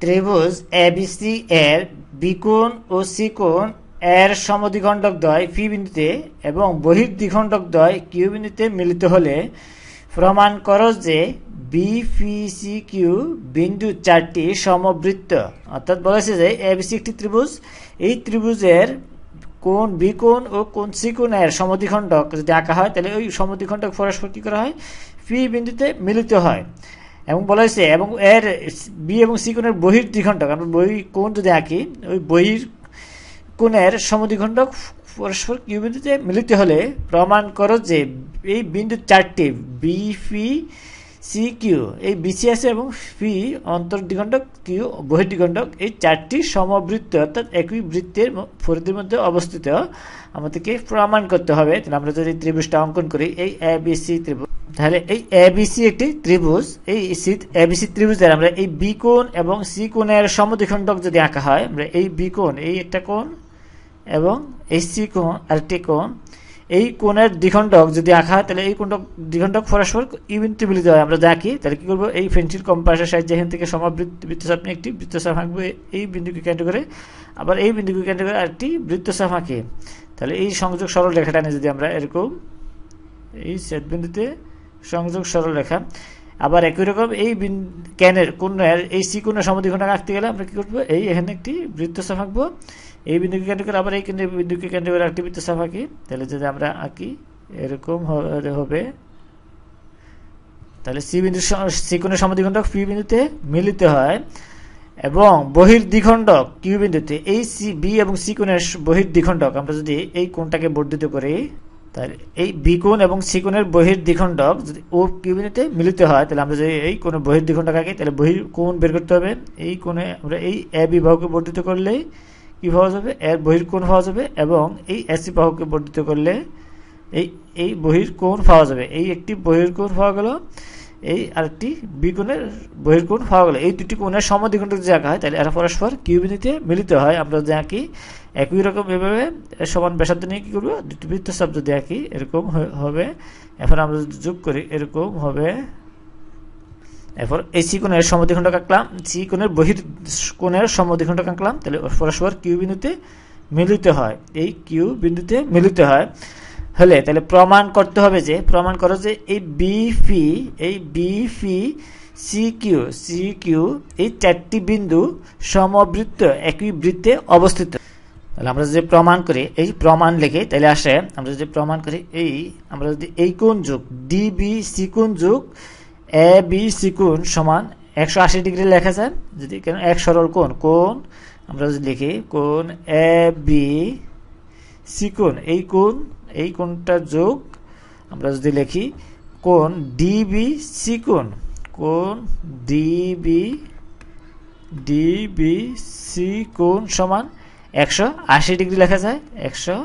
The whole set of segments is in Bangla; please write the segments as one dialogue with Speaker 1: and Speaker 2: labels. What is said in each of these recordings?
Speaker 1: ত্রিভুজ এবিসি এর বিকোণ ও সিকোণ এর সমদ্বিখণ্ডক দ্বয় পি বিন্দুতে এবং বহির্দ্বিখণ্ডক দ্বয় কিউ বিন্দুতে মিলিত হলে প্রমাণ করো যে বি পি সি কিউ বিন্দু চারটি সমবৃত্ত। অর্থাৎ বলেছে যে এবিসি একটি ত্রিভুজ। এই ত্রিভুজের কোন বিকোণ ও কোন সিকোণের সমদ্বিখণ্ডক যদি আঁকা হয়, তাহলে ওই সমদ্বিখণ্ডক পরস্পর কী করা হয়? পি বিন্দুতে মিলিত হয়। এবং বলা হয়েছে, এবং এর বি এবং সি কোণের বহির দ্বিখণ্ডক, আমরা বহি কোণ যদি আঁকি, ওই বহির কোণের সমদ্বিখণ্ডক পরস্পর কিউ বিন্দুতে মিলিত হলে প্রমাণ করো যে এই বিন্দু চারটি বি পি সি কিউ এই বিসি আছে এবং পি অন্তর্দ্বিখণ্ডক কিউ বহির্দ্বিখণ্ডক এই চারটি সমবৃত্ত অর্থাৎ একই বৃত্তের ফরিদের মধ্যে অবস্থিত। আমাদেরকে প্রমাণ করতে হবে। তাহলে আমরা যদি ত্রিভুজটা অঙ্কন করি, এই এ বি সি ত্রিভুজ তাহলে এই এ বি সি একটি ত্রিভুজ, এই এ বি সি ত্রিভুজের আমরা এই বি কোণ এবং সি কোণের সমদ্বিখণ্ডক যদি আঁকা হয়, আমরা এই বি কোণ, এই একটা কোণ এবং এই সি কোণ, আরেকটি কোণ, এই কোণের দ্বিখণ্ডক যদি আঁকা হয়, তাহলে এই কোণটক দ্বিখণ্ডক পরস্পর ইবিন্দু মিলিত হয়। আমরা যা আঁকি, তাহলে কি করব? এই পেন্সিল কম্পাসের সাহায্যে এখান থেকে সমাবৃত্ত, বৃত্তচাপ নিয়ে একটি বৃত্তচাপ আঁকবো। এই বিন্দুকে কেন্দ্র করে আবার এই বিন্দুকে কেন্দ্র করে আরেকটি বৃত্তচাপ আঁকি। তাহলে এই সংযোগ সরল রেখাটা নিয়ে যদি আমরা এরকম এই সেট বিন্দুতে সংযোগ সরল রেখা। আবার একই রকম এই ক্যানের কোণের এই সি কোণের সমদ্বিখণ্ডক আঁকতে গেলে আমরা কি করব? এই এখানে একটি বৃত্তচাপ আঁকবো। এই বিন্দুকে কেন্দ্র করে আবার এই কেন্দ্রে বিন্দুকে কেন্দ্র করে একটি বৃত্তচাপ আঁকি। তাহলে যদি আমরা আঁকি, এরকম হবে। তাহলে সি বিন্দু সি কোণের সমদ্বিখণ্ডক পি বিন্দুতে মিলিত হয় এবং বহির দ্বিখণ্ডক কিউ বিন্দুতে এই সি, বি এবং সি কোণের বহির দ্বিখণ্ডক আমরা যদি এই কোণটাকে বর্ধিত করি তাহলে এই বিকুণ এবং সিকুণের বহির দ্বিখণ্ডক যদি ও কিউ মিলিত হয়, তাহলে আমরা যদি এই কোনো বহির দ্বিখণ্ডক আঁকি, তাহলে বহির কোণ বের করতে হবে। এই কোণে আমরা এই এ বিভাগকে বর্ধিত করলেই কী পাওয়া যাবে? এর বহির কোণ পাওয়া যাবে এবং এই এসি বাহুকে বর্ধিত করলে এই এই বহির কোণ পাওয়া যাবে। এই একটি বহির কোণ পাওয়া গেল। এই আরেকটি বিকোণের বহির্কোণ হওয়া গেল। এই দুটি কোণের সমদ্বিখণ্ডক যদি আঁকা হয়, তাহলে এরা পরস্পর কিউবিনিতে মিলিত হয়। আমরা যদি আঁকি একই রকম এভাবে সমান ব্যাসার্ধ নিয়ে কী করব? দুটি বৃত্ত বৃত্তচাপ যদি আঁকি, এরকম হবে। এরপর আমরা যদি যোগ করি, এরকম হবে। এরপর এই সি কোণের সমদ্বিখণ্ডক আঁকলাম। সি কোণের বহির কোণের সমদ্বিখণ্ডক আঁকলাম। তাহলে পরস্পর কিউ বিন্দুতে মিলিত হয়। এই কিউ বিন্দুতে মিলিত হয়। হলে তাহলে প্রমাণ করতে হবে যে, প্রমাণ করো যে এই বিপি এই BP C Q C Q এই চারটি বিন্দু সমবৃত্ত একই বৃত্তে অবস্থিত। তাহলে আমরা যদি প্রমাণ করি, এই প্রমাণ লিখে তাহলে আসে, আমরা যদি প্রমাণ করি এই, আমরা যদি এই কোণ যোগ ডিবি সি কোণ যোগ এ বি সি কোণ সমান একশো আশি ডিগ্রি লেখা যায়, যদি কেন এক সরল কোণ কোণ, আমরা যদি লিখি কোণ এ বি সি কোণ এই কোণ, এই কোণটা যোগ, আমরা যদি লিখি, কোণ ডিবি সি কোণ কোণ ডিবি ডিবি সি কোণ সমান একশো আশি ডিগ্রি লেখা যায়, একশো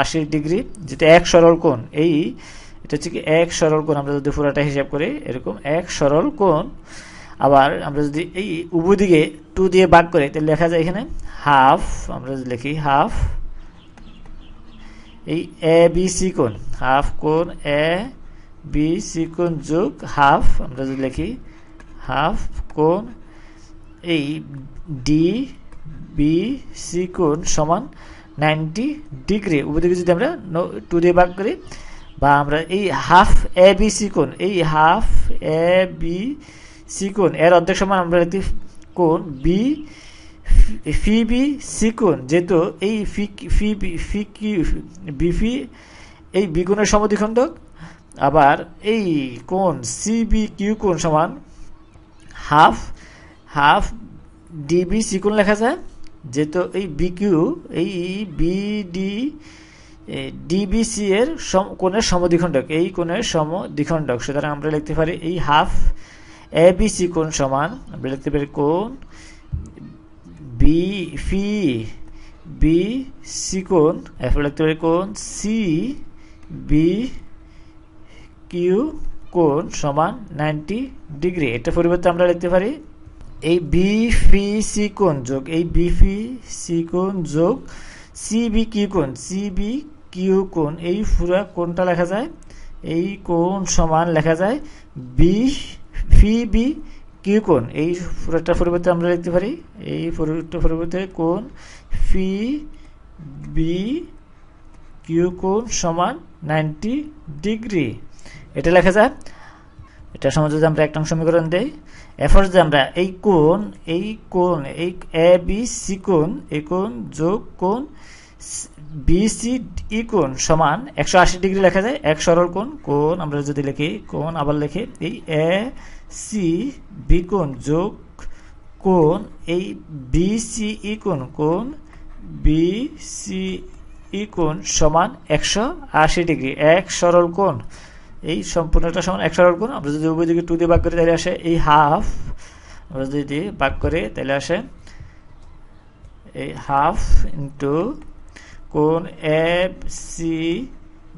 Speaker 1: আশি ডিগ্রি, যেটা এক সরল কোণ, এই, এটা হচ্ছে কি এক সরল কোণ, আমরা যদি পুরাটা হিসাব করি, এরকম এক সরল কোণ, আবার আমরা যদি এই উভয় দিকে টু দিয়ে ভাগ করি, তাহলে লেখা যায় এখানে হাফ আমরা যদি লিখি হাফ এই এ বি সি হাফ কোণ এ বি সি কোণ যোগ হাফ আমরা যদি লিখি হাফ কোণ এই ডি বি সি কোণ সমান নাইনটি ডিগ্রি উভয়দিকে যদি আমরা টু দিয়ে ভাগ করি, বা আমরা এই হাফ এ বি সি কোণ, এই হাফ এ বি সি কোণ, এর অর্ধেক সমান আমরা লিখতে কোণ বি ফি বি সি যেহেতু এই ফি ফি কিউ বিফি, এই বিগুণের সমদ্বিখণ্ডক আবার এই কোণ সি বি কিউ কোণ সমান হাফ হাফ ডিবি সি কোণ লেখা যায়। যেহেতু এই বিকিউ এই বিডি ডিবিসি এর সম কোণের সমদ্বিখণ্ডক এই কোণের সমদ্বিখণ্ডক সুতরাং আমরা লিখতে পারি এই হাফ এ বি সি কোণ সমান, আমরা লিখতে পারি কোণ বি ফি বি সি কোণ এরপর লিখতে পারি কোণ সি বি কিউ কোণ সমান নাইনটি ডিগ্রি এটা পরিবর্তে আমরা লিখতে পারি এই বি ফি সি কোণ যোগ, এই বি ফি সি কোণ যোগ সি বি কিউ কোণ সি বি কিউ কোণ, এই পুরা কোণটা লেখা যায়, এই কোণ সমান লেখা যায় বি ফি বি কিউ কোণ? এই পুরোটার পরিবর্তে আমরা লিখতে পারি, এই পুরোটার পরিবর্তে কোণ ফি বি কিউ কোণ সমান নাইনটি ডিগ্রি। এটা লেখা যায় এটা সময় যদি আমরা একটা সমীকরণ দেই, এরপর যদি আমরা এই কোণ এই কোণ, এই এ বি সি কোণ এই কোণ যোগ কোণ বি সি ই কোণ সমান একশো আশি ডিগ্রি লেখা যায়। এক সরল কোণ কোণ আমরা যদি লিখি, কোণ আবার লিখি, এই এ সি বি কোণ যোগ কোণ, এই বি সি ই কোণ কোণ ই কোণ সমান একশো আশি ডিগ্রি, এক সরল কোণ। এই সম্পূর্ণটা সমান এক সরল কোণ। আমরা যদি উভয় দিকে টু দিয়ে ভাগ করি, তাহলে আসে এই হাফ আমরা যদি ভাগ করি, তাহলে আসে এই হাফ ইন্টু কোণ এফ সি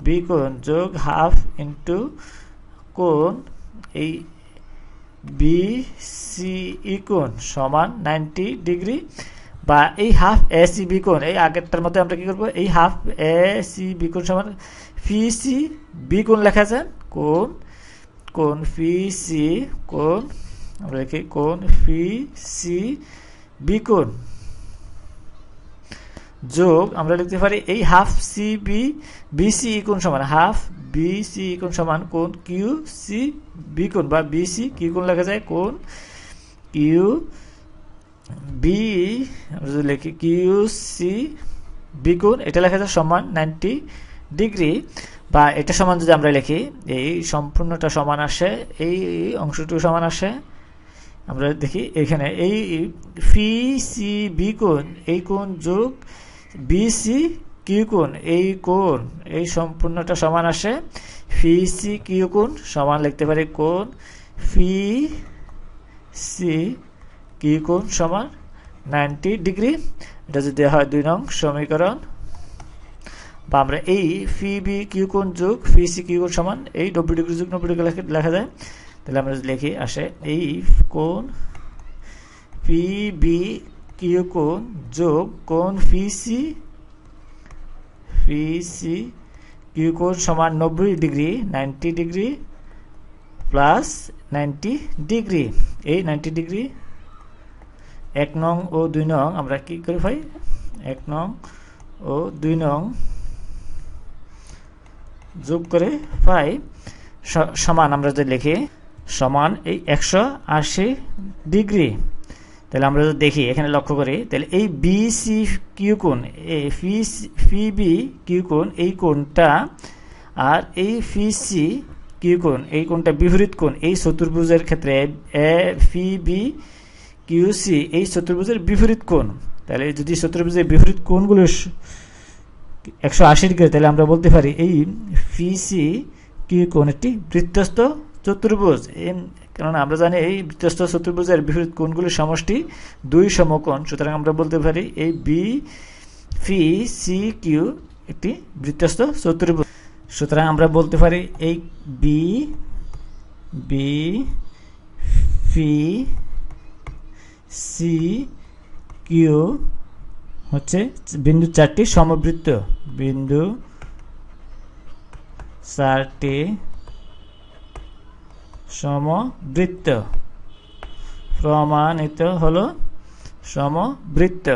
Speaker 1: বি কোণ যোগ হাফ ইন্টু কোণ, এই বি সি ই কোণ সমান নাইনটি ডিগ্রি বা এই হাফ এ সি বি কোণ। এই আগেরটার মধ্যে আমরা কি করব? এই হাফ এ সি বি কোণ সমান ফি সি বি কোণ লেখা যায় কোণ কোণ ফি সি কোণ, আমরা লিখি কোণ ফি সি বি কোণ। যোগ আমরা লিখতে পারি এই half C B B C কোণ সমান? হাফ বি সি কোণ সমান? কোণ কিউ সি বি কোণ বা বি সি কিউ কোণ লেখা যায়? কোণ কিউ বি আমরা যদি লিখি কিউ সি বি কোণ এটা লেখা যায় সমান নাইনটি ডিগ্রি বা এটা সমান যদি আমরা লিখি, এই সম্পূর্ণটা সমান আসে, এই অংশটুকু সমান আসে। আমরা দেখি এখানে এই ফি সি বি কোণ এই কোণ যোগ বি সি কিউ কোণ, এই কোণ, এই সম্পূর্ণটা সমান আসে। ফি সি কিউ কোণ, সমান লিখতে পারি কোণ। ফি সি কিউ কোণ সমান নাইনটি ডিগ্রি। এটা যদি হয় দুই নং সমীকরণ। বা আমরা এই ফি বি কিউ কোণ যোগ ফি সি কিউ কোণ সমান এই নব্বই ডিগ্রি যোগ নব্বই ডিগ্রি লেখা যায়। তাহলে আমরা লিখি আসে এই কোণ পি বি কিউ কোণ যোগ কোণ P C? P C, Q কোণ সমান নব্বই degree, ninety degree plus ninety degree. এই নাইনটি ডিগ্রি, এক নং ও দুই নং, আমরা কি করে পাই এক নং ও দুই নং যোগ করে পাই সমান আমরা যদি লিখি, সমান এই একশো আশি ডিগ্রি। তাহলে আমরা যদি দেখি, এখানে লক্ষ্য করি, তাহলে এই বি সি কিউ কোণ এই ফি বি কিউ কোণ, এই কোণটা আর এই ফি সি কিউ কোণ, এই কোণটা বিপরীত কোণ, এই চতুর্ভুজের ক্ষেত্রে এ ফি বি কিউ সি এই চতুর্ভুজের বিপরীত কোণ। তাহলে যদি চতুর্ভুজের বিপরীত কোণগুলো একশো আশি ডিগ্রি তাহলে আমরা বলতে পারি এই ফি সি কিউ কোণ একটি বৃত্তস্থ চতুর্ভুজ কেননা আমরা জানি এই বৃত্তস্থ চতুর্ভুজের বিপরীত কোণগুলির সমষ্টি দুই সমকোণ। সুতরাং আমরা বলতে পারি এই বি ফি সি কিউ একটি বৃত্তস্থ চতুর্ভুজ। সুতরাং আমরা বলতে পারি এই B B P C Q হচ্ছে বিন্দু চারটি সমবৃত্ত। বিন্দু চারটি সমবৃত্ত। প্রমাণিত হলো সমবৃত্ত।